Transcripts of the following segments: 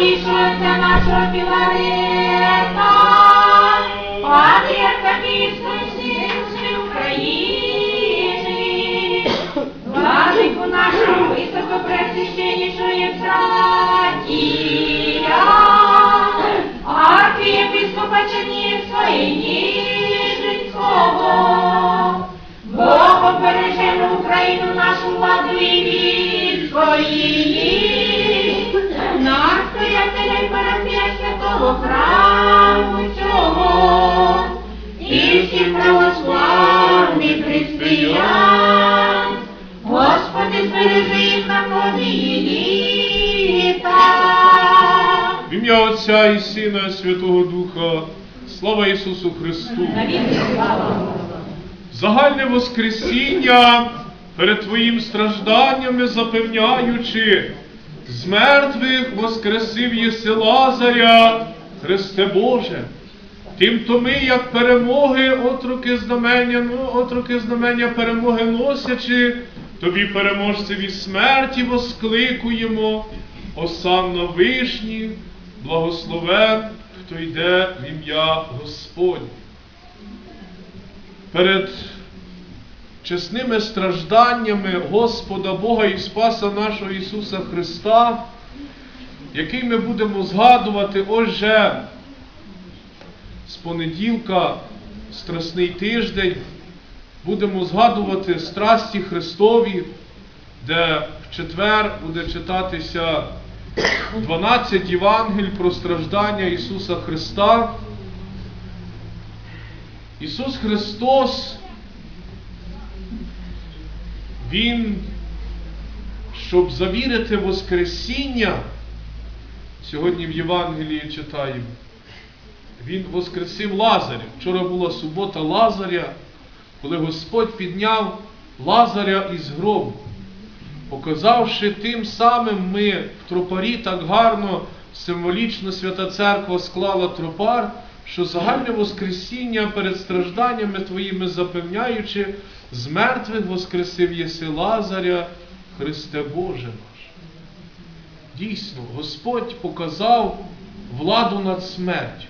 святішого нашого Філарета, Отця і Сина, і Святого Духа, слава Ісусу Христу! Загальне Воскресіння перед Твоїм стражданнями запевняючи, з мертвих воскресив єси Лазаря, Христе Боже. Тим то ми, як перемоги, отруки знамення, ну, отруки знамення перемоги носячи, тобі переможцеві смерті воскликуємо, Осанна вишні, благословен, хто йде в ім'я Господнє. Перед чесними стражданнями Господа Бога і Спаса нашого Ісуса Христа, який ми будемо згадувати отже з понеділка, Страсний тиждень, будемо згадувати страсті Христові, де в четвер буде читатися 12 Євангель про страждання Ісуса Христа. Ісус Христос, Він, щоб завірити Воскресіння, сьогодні в Євангелії читаємо, Він воскресив Лазаря. Вчора була субота Лазаря, коли Господь підняв Лазаря із гробу, показавши тим самим ми в тропарі так гарно, символічно Свята Церква склала тропар, що загальне Воскресіння перед стражданнями Твоїми запевняючи, з мертвих воскресив єси Лазаря, Христе Боже наш. Дійсно, Господь показав владу над смертю.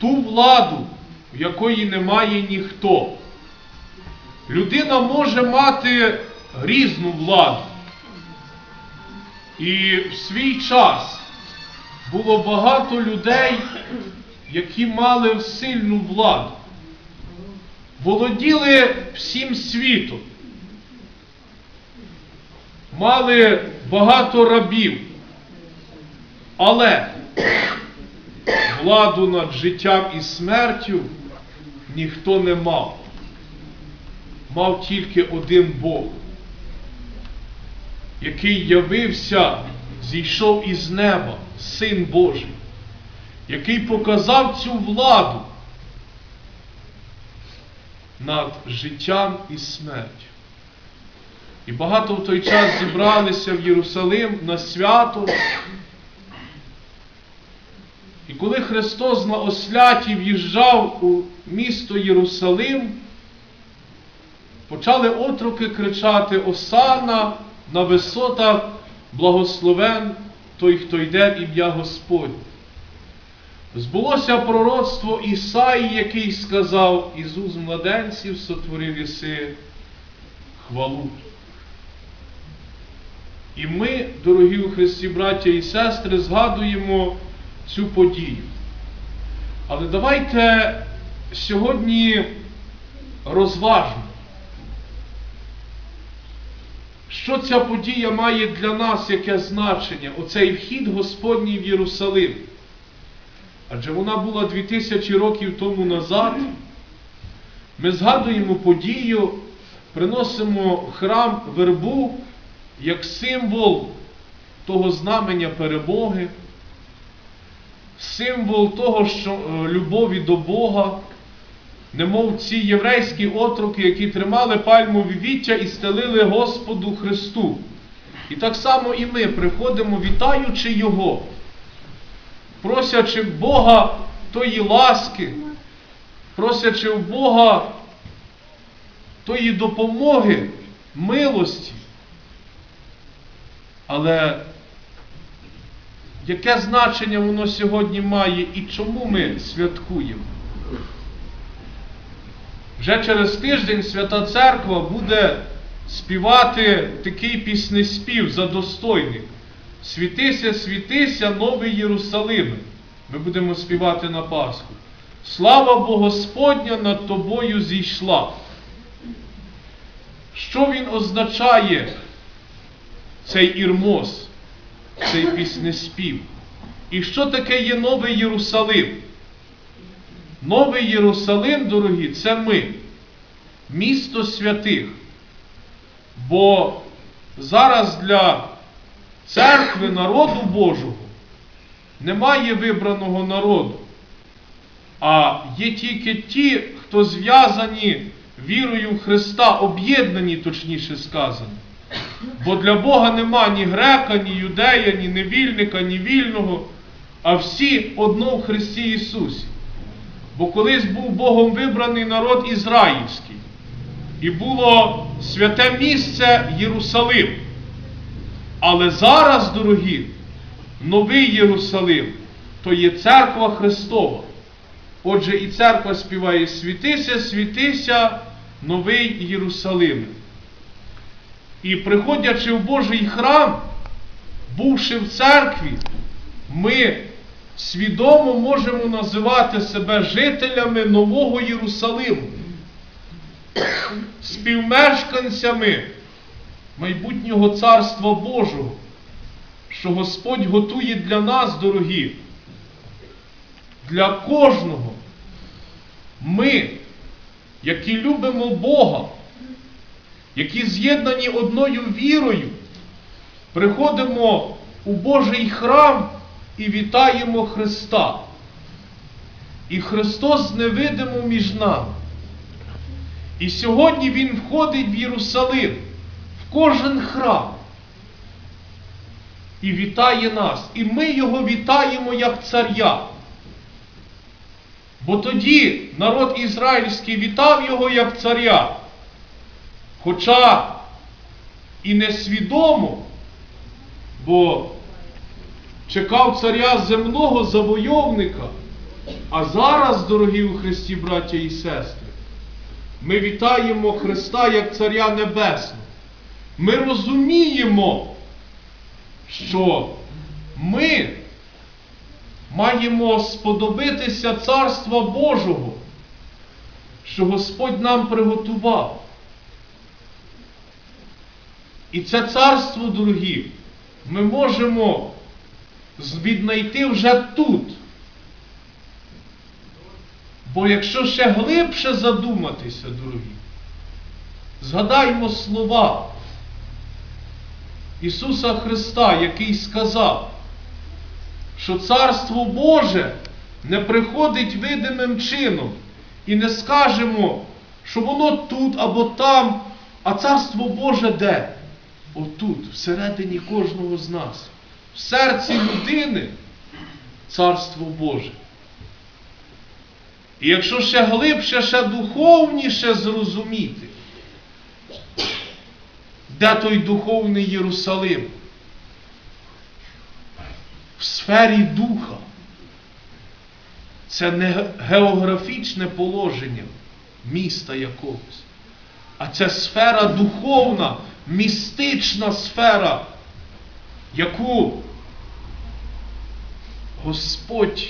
Ту владу, в якої немає ніхто. Людина може мати різну владу. І в свій час було багато людей, які мали сильну владу, володіли всім світом, мали багато рабів, але владу над життям і смертю ніхто не мав. Мав тільки один Бог, який явився, зійшов із неба, Син Божий, який показав цю владу над життям і смертю. І багато в той час зібралися в Єрусалим на свято. І коли Христос на осляті в'їжджав у місто Єрусалим, почали отроки кричати Осана на висотах благословен той, хто йде в ім'я Господнє. Збулося пророцтво Ісаї, який сказав, Ісус младенців сотворив єси хвалу. І ми, дорогі у Христі, браття і сестри, згадуємо цю подію. Але давайте сьогодні розважимо, що ця подія має для нас яке значення, оцей вхід Господній в Єрусалим. Адже вона була 2000 років тому назад. Ми згадуємо подію, приносимо храм вербу як символ того знамення перемоги, символ того, що е, любові до Бога, немов ці єврейські отроки, які тримали пальмові віття і стелили Господу Христу. І так само і ми приходимо, вітаючи Його, просячи Бога тої ласки, просячи в Бога тої допомоги, милості. Але яке значення воно сьогодні має і чому ми святкуємо? Вже через тиждень Свята Церква буде співати такий піснеспів за достойник. Світися, світися, новий Єрусалиме. Ми будемо співати на Пасху. Слава Бо Господня над тобою зійшла. Що він означає, цей ірмос, цей піснеспів? І що таке є Новий Єрусалим? Новий Єрусалим, дорогі, це ми, місто святих. Бо зараз для церкви народу Божого немає вибраного народу, а є тільки ті, хто зв'язані вірою в Христа, об'єднані, точніше сказано. Бо для Бога нема ні грека, ні юдея, ні невільника, ні вільного, а всі одно в Христі Ісусі. Бо колись був Богом вибраний народ ізраїльський, і було святе місце Єрусалим. Але зараз, дорогі, новий Єрусалим то є церква Христова. Отже, і церква співає світися, світися, новий Єрусалим. І приходячи в Божий храм, бувши в церкві, ми свідомо можемо називати себе жителями Нового Єрусалиму, співмешканцями майбутнього Царства Божого, що Господь готує для нас, дорогі, для кожного. Ми, які любимо Бога, які з'єднані одною вірою, приходимо у Божий храм і вітаємо Христа. І Христос невидимо між нами. І сьогодні Він входить в Єрусалим, в кожен храм. І вітає нас. І ми Його вітаємо як царя. Бо тоді народ ізраїльський вітав його як царя. Хоча і несвідомо, бо чекав царя земного завойовника. А зараз, дорогі у Христі, браття і сестри, ми вітаємо Христа як Царя Небесного. Ми розуміємо, що ми маємо сподобитися Царства Божого, що Господь нам приготував. І це царство, дорогі, ми можемо віднайти вже тут. Бо якщо ще глибше задуматися, дорогі, згадаймо слова Ісуса Христа, який сказав, що Царство Боже не приходить видимим чином, і не скажемо, що воно тут або там, а Царство Боже де? Отут, всередині кожного з нас, в серці людини Царство Боже. І якщо ще глибше, ще духовніше зрозуміти, де той духовний Єрусалим? В сфері духа. Це не географічне положення міста якогось, а це сфера духовна, містична сфера, яку Господь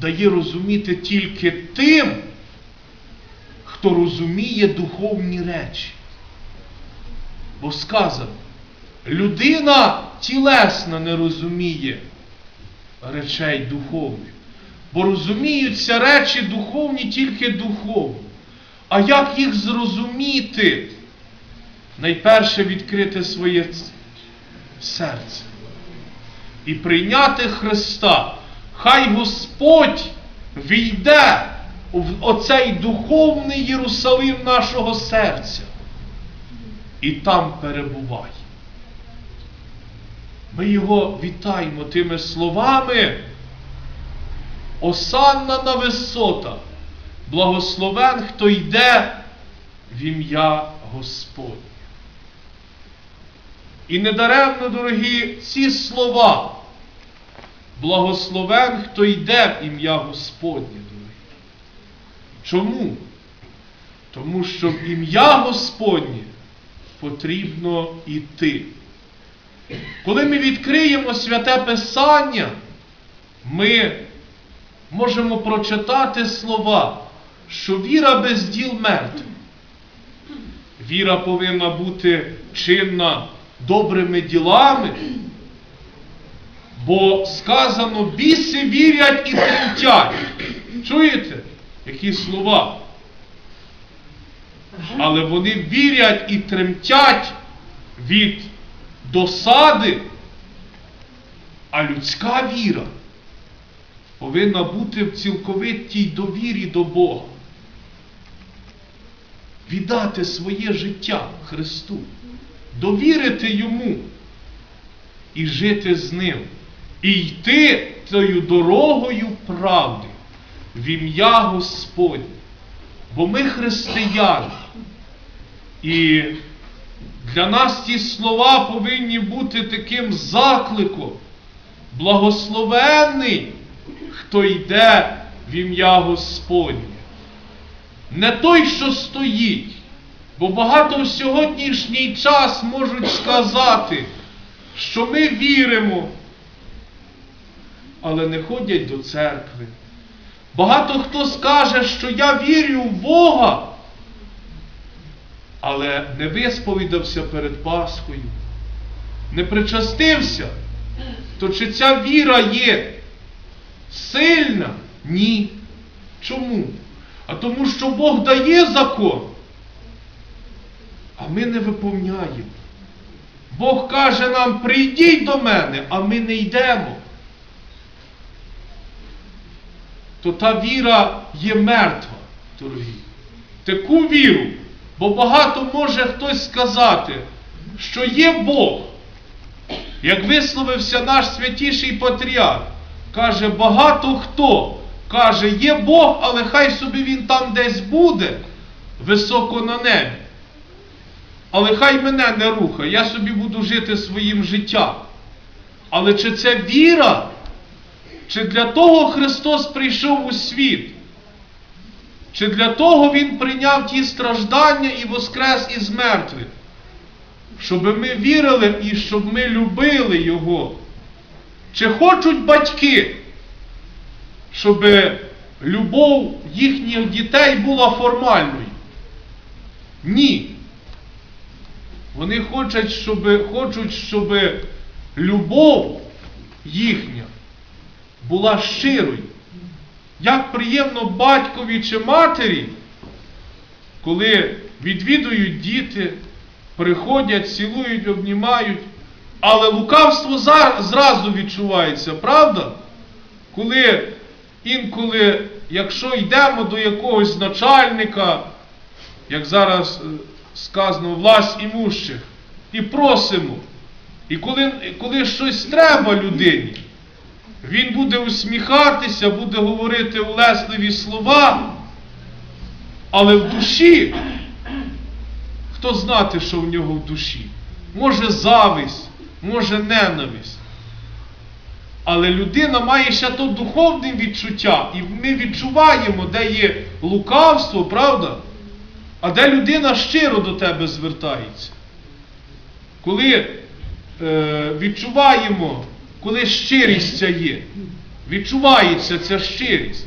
дає розуміти тільки тим, хто розуміє духовні речі. Бо сказано, людина тілесна не розуміє речей духовних, бо розуміються речі духовні тільки духовно. А як їх зрозуміти? Найперше відкрити своє серце і прийняти Христа. Хай Господь війде в оцей духовний Єрусалим нашого серця і там перебуває. Ми його вітаємо тими словами. Осанна на висота, благословен, хто йде в ім'я Господнє. І недаремно, дорогі, ці слова Благословен, хто йде в ім'я Господнє. дорогі. Чому? Тому що в ім'я Господнє потрібно йти. Коли ми відкриємо святе Писання, ми можемо прочитати слова, що віра без діл мертва. Віра повинна бути чинна добрими ділами, бо сказано, біси вірять і тремтять. Чуєте? Які слова? Але вони вірять і тремтять від досади, а людська віра повинна бути в цілковитій довірі до Бога. Віддати своє життя Христу, довірити Йому і жити з Ним, і йти тою дорогою правди в ім'я Господнє. Бо ми християни. І для нас ті слова повинні бути таким закликом. Благословенний, хто йде в ім'я Господнє. Не той, що стоїть. Бо багато в сьогоднішній час можуть сказати, що ми віримо, але не ходять до церкви. Багато хто скаже, що я вірю в Бога, але не висповідався перед Пасхою, не причастився, то чи ця віра є сильна? Ні. Чому? А тому, що Бог дає закон, а ми не виповняємо. Бог каже нам, прийдіть до мене, а ми не йдемо. То та віра є мертва, дорогі. Таку віру, бо багато може хтось сказати, що є Бог. Як висловився наш святіший патріарх, каже, багато хто каже, є Бог, але хай собі він там десь буде, високо на небі. Але хай мене не рухає, я собі буду жити своїм життям. Але чи це віра? Чи для того Христос прийшов у світ? Чи для того Він прийняв ті страждання і воскрес із мертвих? Щоб ми вірили і щоб ми любили Його? Чи хочуть батьки, щоб любов їхніх дітей була формальною? Ні. Вони хочуть, щоб, хочуть, щоб любов їхня була щирою. Як приємно батькові чи матері, коли відвідують діти, приходять, цілують, обнімають, але лукавство зразу відчувається, правда? Коли інколи, якщо йдемо до якогось начальника, як зараз е, сказано, власть імущих, і просимо, і коли, коли щось треба людині, він буде усміхатися, буде говорити улесливі слова, але в душі, хто знати, що в нього в душі? Може зависть, може ненависть. Але людина має ще то духовне відчуття, і ми відчуваємо, де є лукавство, правда? А де людина щиро до тебе звертається. Коли е, відчуваємо, коли щирість ця є, відчувається ця щирість,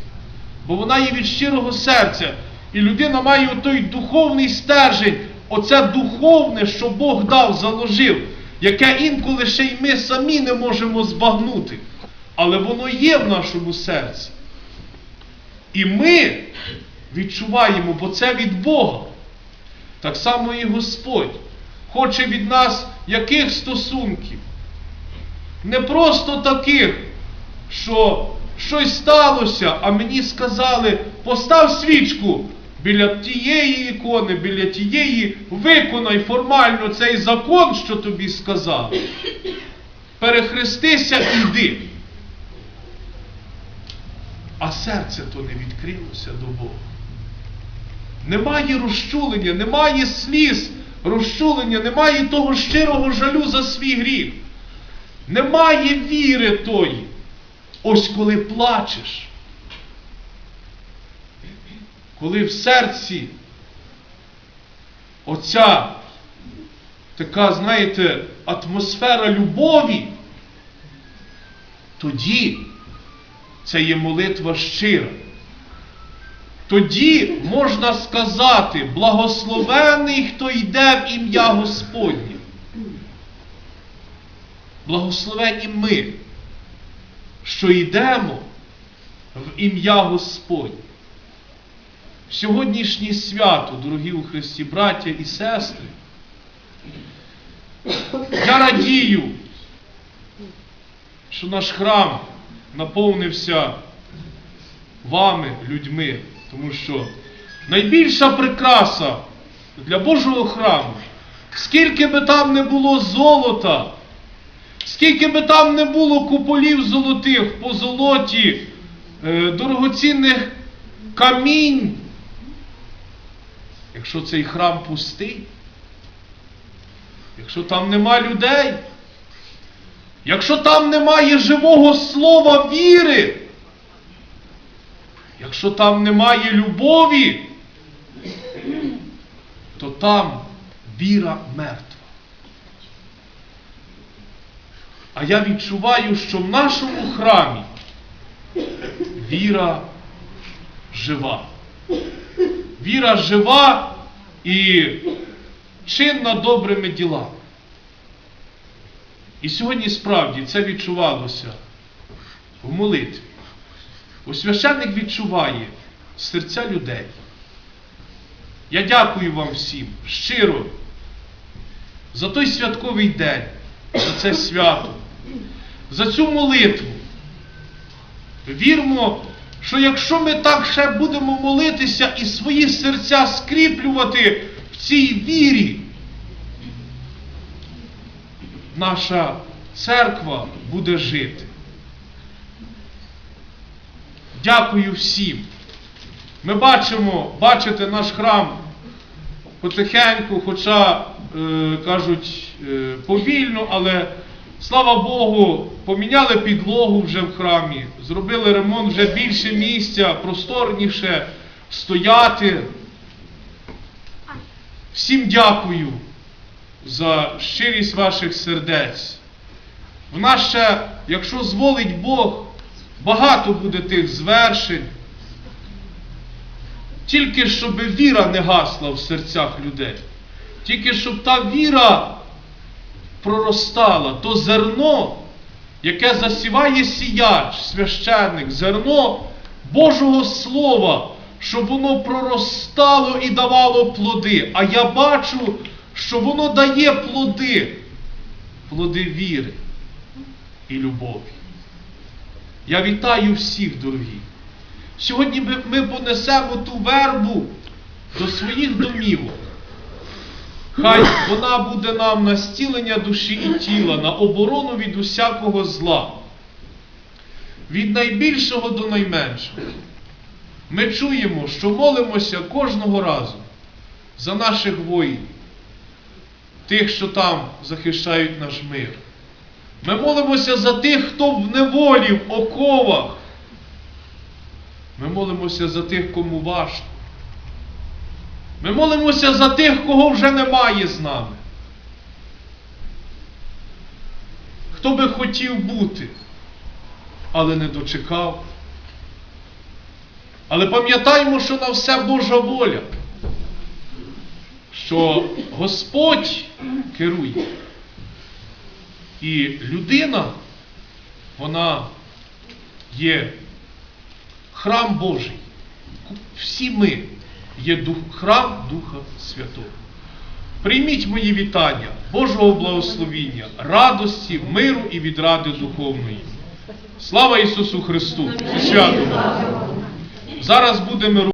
бо вона є від щирого серця. І людина має той духовний стержень, оце духовне, що Бог дав, заложив, яке інколи ще й ми самі не можемо збагнути. Але воно є в нашому серці. І ми відчуваємо, бо це від Бога. Так само і Господь хоче від нас яких стосунків? Не просто таких, що щось сталося, а мені сказали, постав свічку біля тієї ікони, біля тієї, виконай формально цей закон, що тобі сказали. Перехрестися і йди. А серце то не відкрилося до Бога. Немає розчулення, немає сліз розчулення, немає того щирого жалю за свій гріх. Немає віри тої. ось коли плачеш, коли в серці оця така, знаєте, атмосфера любові, тоді це є молитва щира. Тоді можна сказати, благословений, хто йде в ім'я Господнє. Благословені ми, що йдемо в ім'я Господнє. Сьогоднішнє свято, дорогі у Христі, браття і сестри, я радію, що наш храм наповнився вами, людьми, тому що найбільша прикраса для Божого храму, скільки би там не було золота, скільки би там не було куполів золотих, по золоті, е, дорогоцінних камінь, якщо цей храм пустий, якщо там нема людей, якщо там немає живого слова віри, якщо там немає любові, то там віра мертва. А я відчуваю, що в нашому храмі віра жива. Віра жива і чинна добрими ділами. І сьогодні справді це відчувалося в молитві. Бо священник відчуває серця людей. Я дякую вам всім щиро за той святковий день, за це свято, за цю молитву. Вірмо, що якщо ми так ще будемо молитися і свої серця скріплювати в цій вірі, наша церква буде жити. Дякую всім. Ми бачимо, бачите наш храм потихеньку, хоча, е, кажуть, е, повільно, але слава Богу, поміняли підлогу вже в храмі, зробили ремонт вже більше місця, просторніше стояти. Всім дякую за щирість ваших сердець. В нас ще, якщо зволить Бог, багато буде тих звершень. Тільки щоб віра не гасла в серцях людей. Тільки щоб та віра проростала, то зерно, яке засіває сіяч, священник, зерно Божого Слова, щоб воно проростало і давало плоди. А я бачу, що воно дає плоди, плоди віри і любові. Я вітаю всіх, дорогі. Сьогодні ми, понесемо ту вербу до своїх домівок. Хай вона буде нам на стілення душі і тіла, на оборону від усякого зла, від найбільшого до найменшого. Ми чуємо, що молимося кожного разу за наших воїнів, тих, що там захищають наш мир. Ми молимося за тих, хто в неволі, в оковах. Ми молимося за тих, кому важко. Ми молимося за тих, кого вже немає з нами. Хто би хотів бути, але не дочекав. Але пам'ятаємо, що на все Божа воля, що Господь керує. І людина, вона є храм Божий. Всі ми є дух, храм Духа Святого. Прийміть мої вітання, Божого благословіння, радості, миру і відради духовної. Слава Ісусу Христу! Зі святом! Зараз будемо